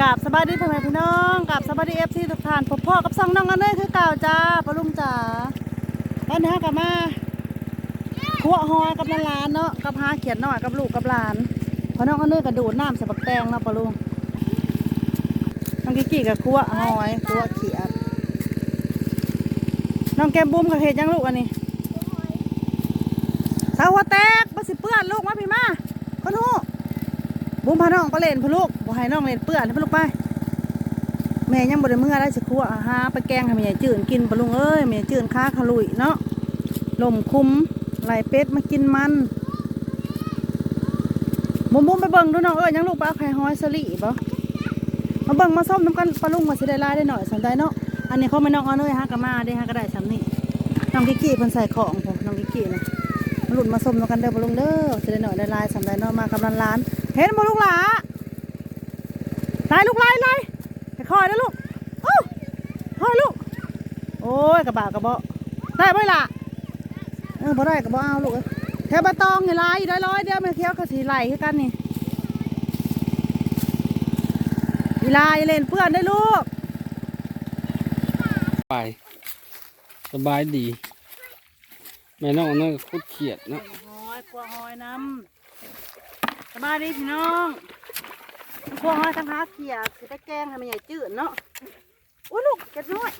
กราบสบายดีพ่อแม่พี่น้องกราบสบายดีเอฟซีทุกท่านผมพ่อกับสองน้องกันเลยคือเก่าจ้าปลุงจ๋าบ้านนี้กลับมาขัวหอยกับหลานเนาะกับหาเขียนหน่อยกับลูกกับหลานพอน้องกันเลยกระโดดน้ำส่ปักแตงเนาะปลุงน้องกิกกี้กับขัวหอยขัวเขียดน้องแก้มบุ้มกับเห็ดยังลูกอันนี้สาวหัวแตกมาสิเปื้อนลูกมาพี่มาคนหู บุ้มพาน้องไปเล่นพะลูกบ่ให้น้องเล่นเปื้อนให้พะลูกไปแม่ยังบ่ได้เมื่อได้สิครัวอาหาไปแกงให้แม่จืดกินปะลุงเอ้ยแม่จืดค้าขลุยเนาะลมคุ้มไหลเป็ดมากินมันบุ้มบุ้มไปเบิ่งดูน้องเอ้ยยังลูกปเอาไข่ห้อยสลีบ่มาเบิ่งมาส้มน้ำกันปลาลุงว่าสิได้ลายได้หน่อยสนได้เนาะอันนี้เขาไม่น้องเอาเนยฮะก็มาได้ฮะก็ได้สำนี่น้องกิกกี้เพิ่นใส่ของผมน้องกิกกี้นะหลุดมาส้มน้ำกันเด้อปลาลุงเด้อสิได้หน่อยได้ลายสำได้เนาะมากำลังล้าน เห็นบ่ลูกหลาไล่ลูกไล่ไล่ค่อยๆนะลูกโอ้ค่อยลูก โอ้ยกระบะกระเบาะได้ไหมล่ะเออพอได้กระเบาเอาลูกเอ้ยแถวใบตองนี่ลายอยู่ได้ร้อยเดียวแม่เคี้ยวกระสีไหลคือกันนี่อีลายเล่นเพื่อนได้ลูกไปสบายดี แม่น้องนั่นก็คุดเขียดเนาะหอยกลัวหอยน้ำ สบายดีพี่น้องกลัวหอยทั้งหาเขียดสิไปแกงให้มันใหญ่จืดเนาะอุ้ยลูกเก็บน้อย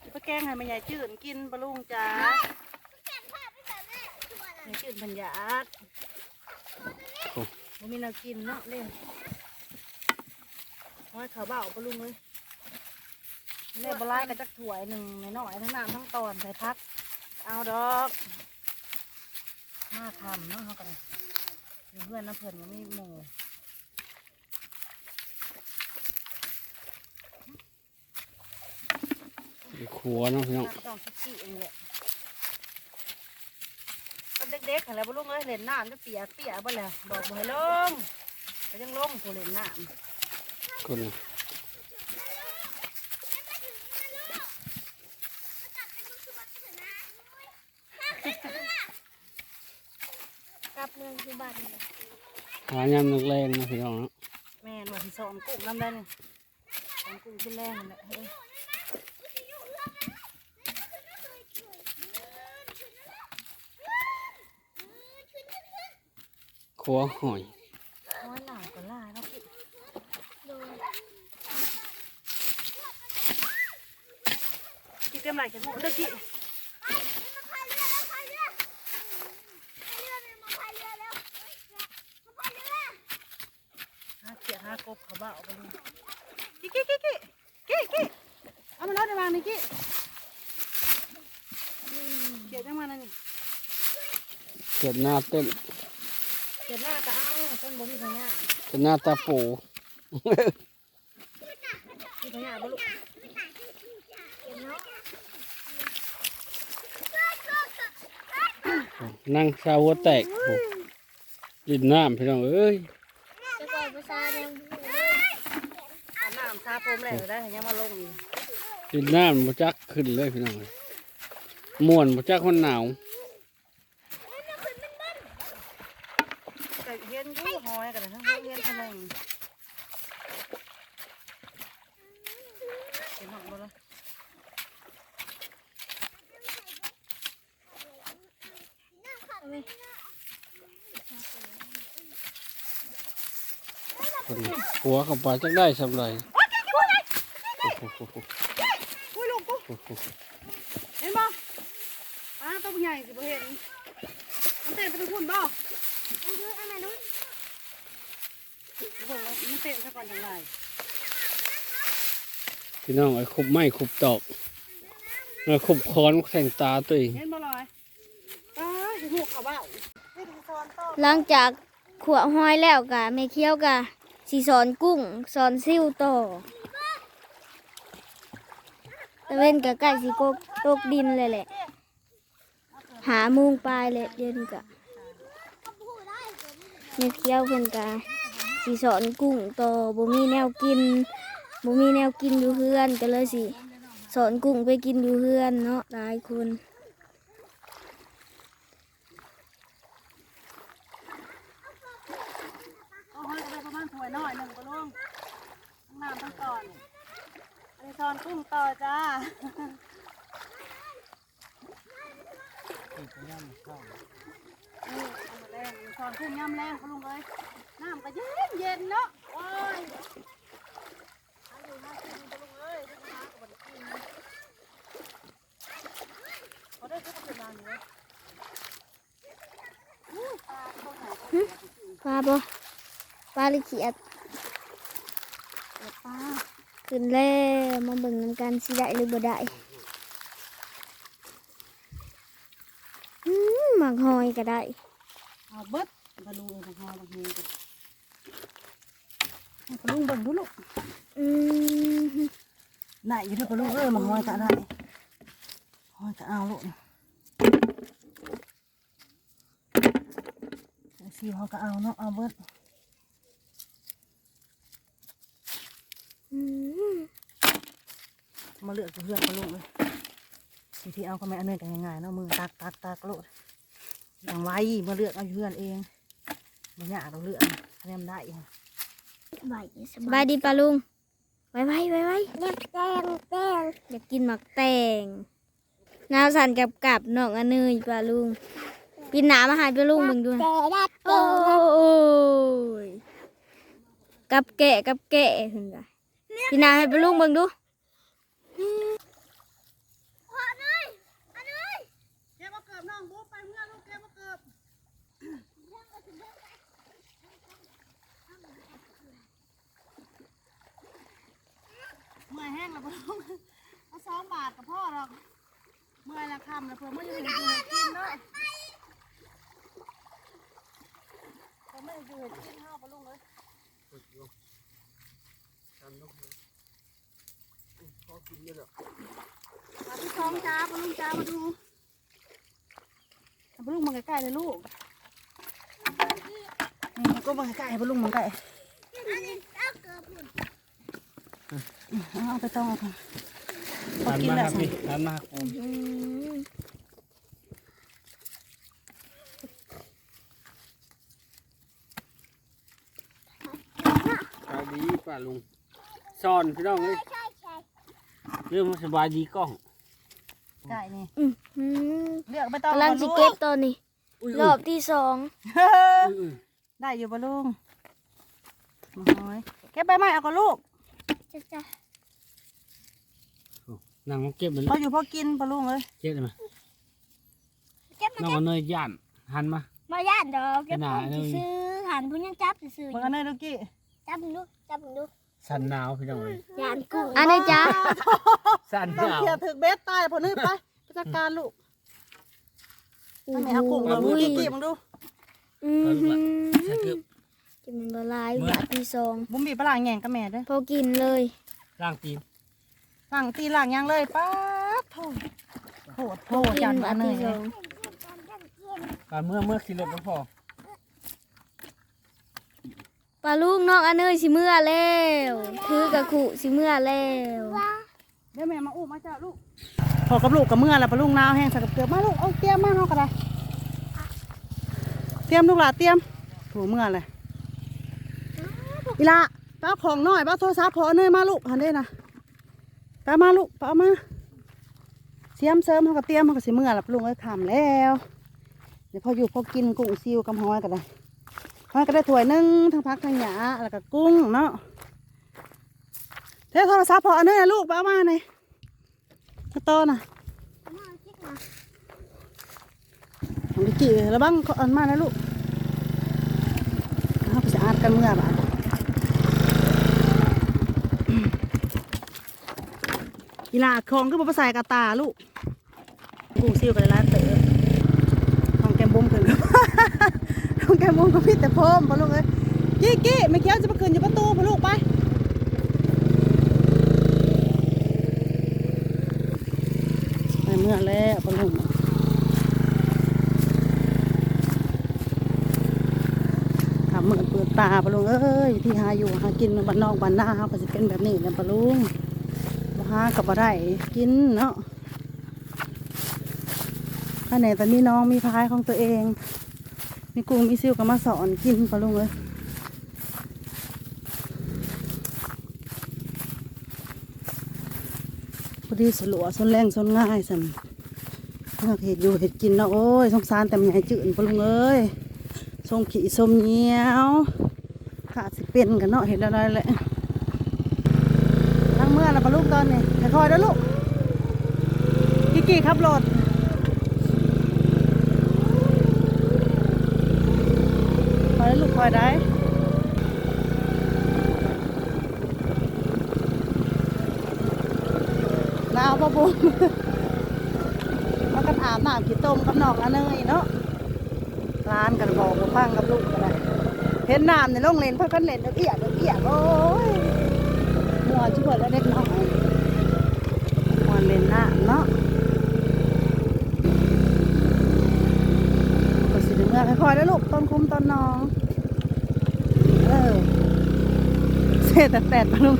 สิไปแกงให้มันใหญ่จืดกินปลาลุงจ้าใหญ่จืดบรรยากมันมีแนวกินเนาะเล่นหอยขาวเบาปลาลุงเลยเล่บลายกับจักถ้วยหนึ่งหน่อยทั้งน้ำทั้งตอนใส่พัก เอาดอก มาทำเนาะเขากันมีเพื่อนน้ำเพิ่นยังไม่หมู่ขัวเนาะพี่น้องน้ำต้องชิกี้เองแหละก็เด็กๆอะไรบ่ลุงเอ้ยเล่นน้ำจะเปียกเปียกบ่แหละบอกบ่ให้ลงก็ยังลงกูเล่นน้คน น่ะกับเมืองคือบ้านนี่แหละหายามนักแรงนะพี่น้องเนาะำแม่นว่าสิสอนกุ้งน้ำได้นี่สอนกุ้งขึ้นแรงนั่นแหละเฮ้ยขัวหอยน้อยหลายก็ล่าเนาะพี่โดยกี่เต็มไหลกันหมดเด้อกี่หาเขีย หากบเขาบ้าเอาไปเลยกี่กี่กี่กี่กี่กี่เอามาแล้วในวางนี่กี่เขียจังมานั่นนี่เกิดหน้าเต้นเขียหน้าก็เอาต้นบ่มีพญาเกิดหน้าตาปูมีพญาบ่ลูกนั่งชาวหัวแตกโอ้ลินน้ำพี่น้องเอ้ยจะก่อนภาษาเดิมอาบน้ำ ซาผมแล้วได้ยังมาลงอีกลินน้ำบ่จักขึ้นเลยพี่น้องเอ้ยม่วนบ่จักคนหนาวแต่เห็นอยู่หอยกันทั้งเห็นทะเลเห็นหอมบ่ล่ะเอาไว้คนน่ะขัวเข้าไปจักได้สำไรโอ้โหอุ้ยลูกกูเห็นบ่อ้าตัวใหญ่สิบ่เห็นมันเตะไปทางพุ่นบ่อาด้วยเอามาด้ยบอกว่ามันเตะซะก่อนจังไรพี่น้องไอ้คุบไม้คุบตอกแล้วคุบค้อนแข่งตาตัวเองเห็นบ่ลอยอ้หูเขาเบ้าไม่ได้สอนต่อหลังจากขวห้อยแล้วกะไม่เคี้ยวกะสีสอนกุ้งสอนซิ่วต่อ ตะเว้นกะใกล้สีโกบตกดินเลยแหละ หามุงปลายเลยเย็นกะไม่เคี้ยวเพิ่นกะสีสอนกุ้งต่อบ่มีแนวกินบ่มีแนวกินอยู่เฮือนก็เลยสิสอนกุ้งไปกินอยู่เฮือนเนาะหลายคนำถ้วยน้อยหนึ่งปะลุงน้ำทั้งตอนอัน ซอนกุ้งต่อจ้านี่เอามาแรงซอนกุ้งย่ำแรงปะลุงเอ้ยน้ำก็เย็นเย็นๆเนาะโอ้ยเอาอยู่มากินปะลุงเอ้ยเดี๋ยวมากับบัดกินเขาได้ทุกคนมาอยู่เลยอู้ปลาเข้าไหนก็เสียไปกินปลาบ่ปลาหรือเขียดเดี๋ยวปลา ขึ้นแล้วมาเบิ่งนำกันสิได้หรือบ่ได้อืมหมักหอยก็ได้เอาเบิดบะลุงเองของเราบางทีกันให้ปลาลุงเบิ่งดูลูกอืมได้อยู่ด้วยปลาลุงเอ้ยมาหอยกะได้หอยกะเอาลูกสีเขาก็เอาเนาะเอาเบิด อืม มาเลือกเลือกปลาลุงเลยวิธีเอาก็ไม่เอาเนื่อยกันง่ายๆเนาะมือตักตักตักโลดอย่างไว้มาเลือกเอาอยู่เพื่อนเองบางอย่างเราเลือกอันนี้มันได้อีกสบายดีปลาลุงไว้ไว้ไว้ไว้อยากแตงแตงอยากกินหมักแตงน้าวสันกับกับน้องอันเนยปลาลุงปีนหนามาหายปลาลุงมึงดูนะโอ้ยกับแกะกับแกะเห็นปะปีนหนาให้ปลาลุงมึงดู เก็บมาเกิบน้องบุ๊ไปเมื่อลูกเก็บมาเกิบเมื่อยแห้งแล้วปลาลุงเอาสองบาทกับพ่อหรอกเมื่อยละคำแล้วเพิ่มไม่อยู่อยู่ให้กินเนาะเพิ่มไม่อยู่ให้กินห้าปลาลุงเลย มาที่สองจ้าปลาลุงจ้ามาดูเอาปลาลุงมาใกล้ๆเลยลูกอืมก็มาใกล้ๆปลาลุงมาใกล้เอาไปต้องเอาค่ะพอทานกินมาแล้ควรับสินี่ทานมาครับอืมสบายดีป้าลุงซอนพี่น้องเอ้ย เรื่องมันสบายดีกล้องไก่นี่อืมอืมเลือกไปต้องกำลังสิเก็บตอนนี้อุ้ยรอบที่สองอุ้ยอุ้ยได้อยู่ปะลุงมาห้อยเก็บใบไม้เอากับลูกจ้ะจ้ะนั่งเก็บมันพออยู่พอกินปะลุงเลยเก็บได้ไหมเก็บมาน้องเอาเนยย่านหันมามาย่านดอกเก็บขนาขดองนั้นซื้อหันพุ่นยังจับซื้อมึงเอาเนยดูกี้จับมึงดูจับมึงดู สันหนาวพี่น้องเอ้ยย่านกุ้งอันนี้จ้าสันหต้องนาวเคลียร์ถึกเบสตายพอนึกไปไปจัดการลูกทำไมเอากุ้งโอ้มาโหดูกี้กี้มึงดูอืมสะเทือบจะมันละลายเมื่อบาทที่สองบุ้มบีปลาแง่งกับแม่เด้อพอกินเลยล่างตีนล่างตีล่างยังเลยป้าดโถโหดโหดกิจันบาอัทนเนที่ยสองปลาเมื่อเมื่อขี่รถก็พอ ปลาลูกน้องอันเนยสิเมื่อแล้วถือกับขู่สิเมื่อแล้วเดี๋ยวแม่มาอุ้มมาเจ้าลูกพอกับลูกกับเมื่อแล้วปลาลุงนาวแห้งใส่กับเกลือมาลูกเอาเตรียมมาเฮาก็ได้เตรียมลูกหลาเตรียมถูเมื่อเลยอีละป้าของน้อยป้าโทรศัพท์พอเนยมาลูกหันได้นะป้ามาลูกป้ามาเสียมเสริมเขาก็เตรียมเขาก็สิเมื่อแล้วปลาลุงเอ้ยขำแล้ว เดี๋ยวพออยู่พอกินกุ้งซิวกับหอยก็ได้ห อยก็ได้ถ้วยหนึงทั้งพักทั้งหยาแล้วก็กุ้งเนาะเทโทรศัพท์พออาเนยลูกป้าเอามาหน่อยกระต้อน่ะของดิกี่ระบังเขาอันมานะลูกเขาจะอาดกันเมื่อบ่ากีฬาของก็มาใส่กระตาลูกกุ้งซิวกับร้านเต๋อของแกมบุ้มถึงขอ แกมบุ้มก็พี่แต่เพร้อมพอลูกเอ้ยกี้กี้ไม่เคี้ยวจะมาคืนอยู่ประตูพอลูกไปไปเมื่อแล้วปลาลุงทำเหมือนเปิดตาปลาลุงเอ้ยที่หาอยู่หากินบ้านนอกบ้านหน้าเขาก็จะเป็นแบบนี้และปลาลุงบ่หากับบ่ได้กินเนาะข้าไหนแต่มีน้องมีพายของตัวเอง มีกุ้งมีซิวก็มาสอนกินปลาลุงเลยพอดีสลัวสนแรงสนง่ายสัมอยากเห็ดอยู่เห็ดกินนะโอ้ยสงสารแต่มันใหญ่จืดปลาลุงเอ้ยทรงขี่สมเงี้ยวขาดสิเป็นกันเนาะเห็ดอะไรเลยทั้งเมื่อนะปลาลุงตอนนี้ค่อยๆนะลูกกี่กี่ครับรถ ปุ้มมากันอาบน้ำขี้ต้มกับน้องอันเนยเนาะร้านกันบอกมาฟังกับลูกกันได้เห็นน้ำในโรงเล่นพักกันเล่นเอียดเอียดโอ้ยมัวช่วยแล้วเด็กน้อยมัวเล่นน้ำเนาะก็สิเมื่อค่อยๆแล้วลูกต้นคุ้มต้นน้อง เออเศษแต่แปดปะลุง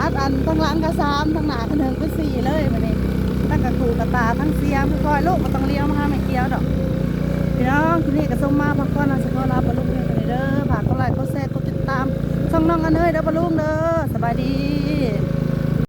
อัดอันทั้งหล้างกระซามทั้งหนากันเทิงก็สี่เลยมาเนี่ตั้งกระตูกระตาทั้งเสียมคือยลูกมาต้องเลี้ยวมาหาไม่เกี้ยวดอกพี่น้องที่นี่กระส้มมาพักก่อนนะสกอรับปลุงเนี่ยกันเด้อฝากก็ไลค์ก็แชร์กดติดตามช่องน้องอันเนยเด้อปลุงเด้อสบายดี